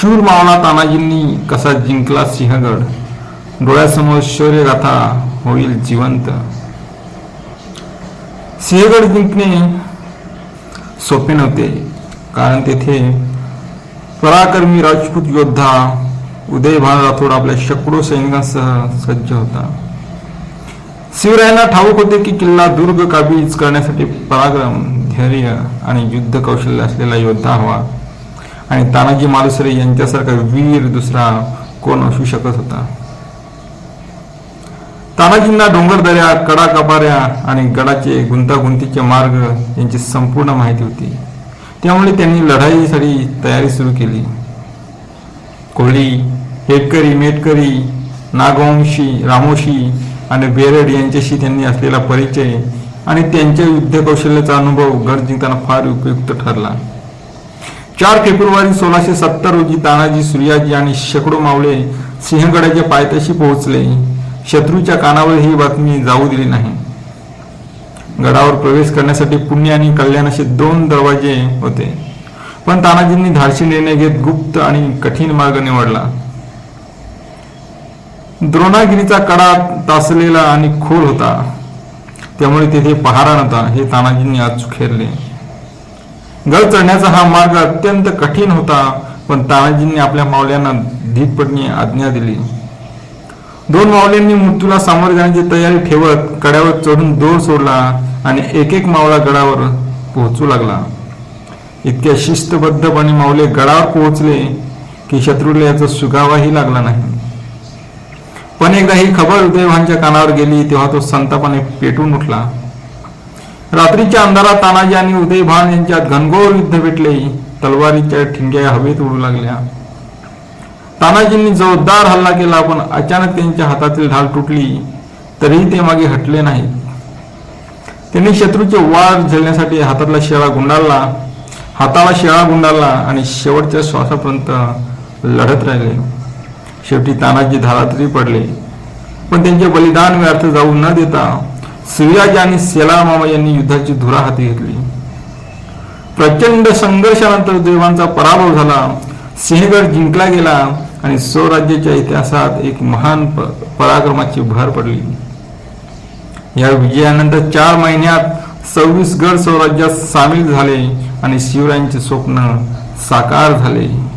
शूर मावळा तानाजींनी कसा जिंकला सिंहगड? डोळ्यासमोर शौर्यगाथा होईल जिवंत. सिंहगड जिंकणे सोपे नव्हते कारण तेथे पराक्रमी राजपूत योद्धा उदयभान राठोड आपल्या शेकडो सैनिकांसह सज्ज होता. शिवरायांना ठाऊक होते की किल्ला दुर्ग काबीज करण्यासाठी पराक्रम धैर्य आणि युद्ध कौशल्य असलेला योद्धा हवा. आणि तानाजी मालुसरे यांच्यासारखा वीर दुसरा कोण असू शकत होता? तानाजींना डोंगरदऱ्या कडा कपाऱ्या आणि गडाचे गुंतागुंतीचे मार्ग यांची संपूर्ण माहिती होती. त्यामुळे त्यांनी लढाईसाठी तयारी सुरू केली. कोळी हेटकरी मेटकरी नागवंशी रामोशी आणि बेरड यांच्याशी त्यांनी असलेला परिचय आणि त्यांच्या युद्ध कौशल्याचा अनुभव गड जिंकताना फार उपयुक्त ठरला. चार फेब्रुवारी सोळाशे सत्तर रोजी तानाजी सूर्याजी आणि शेकडो मावळे सिंहगडाच्या पायथ्याशी पोहोचले. शत्रूच्या कानावर ही बातमी जाऊ दिली नाही. गडावर प्रवेश करण्यासाठी पुण्य आणि कल्याण असे दोन दरवाजे होते. पण तानाजींनी धाडसी निर्णय घेत गुप्त आणि कठीण मार्ग निवडला. द्रोणागिरीचा कडा तासलेला आणि खोल होता. त्यामुळे तेथे पहारा नव्हता हे तानाजींनी आज खेरले. गड चढण्याचा हा मार्ग अत्यंत कठीण होता पण तानाजींनी आपल्या मावल्यांना धीटपटणी आज्ञा दिली. दोन मावल्यांनी मृत्यूला सामोरे जाण्याची तयारी ठेवत कड्यावर चढून दोर सोडला आणि एक एक मावळा गडावर पोहोचू लागला. इतक्या शिस्तबद्धपणे मावले गडावर पोहोचले की शत्रूला याचा सुगावाही लागला नाही. पण एकदा ही खबर उदयभानच्या कानावर गेली तेव्हा तो संतापाने पेटून उठला. रात्रीच्या अंधारात तानाजी आणि उदयभान यांच्यात घनघोर युद्ध भेटले. तलवारीच्या ठिंग्या हवेत उडू लागल्या. तानाजींनी जोरदार हल्ला केला पण अचानक त्यांच्या हातातील ढाल तुटली. तरीही ते मागे हटले नाही त्यांनी शत्रूचे वार झेलण्यासाठी हातातला शेळा गुंडाळला. हाताला शेळा गुंडाळला आणि शेवटच्या श्वासापर्यंत लढत राहिले. शेवटी तानाजी धारात्री पडले. पण त्यांचे बलिदान व्यर्थ जाऊ न देता सूर्याजी आणि सेलामामा यांनी युद्धाची धुरा हाती घेतली. प्रचंड संघर्षानंतर देवांचा पराभव झाला. सिंहगड जिंकला गेला आणि स्वराज्याच्या इतिहासात एक महान प- पराक्रमाची भर पडली. या विजयानंतर चार महिन्यात सव्वीस गड स्वराज्यात सामील झाले आणि शिवरायांचे स्वप्न साकार झाले.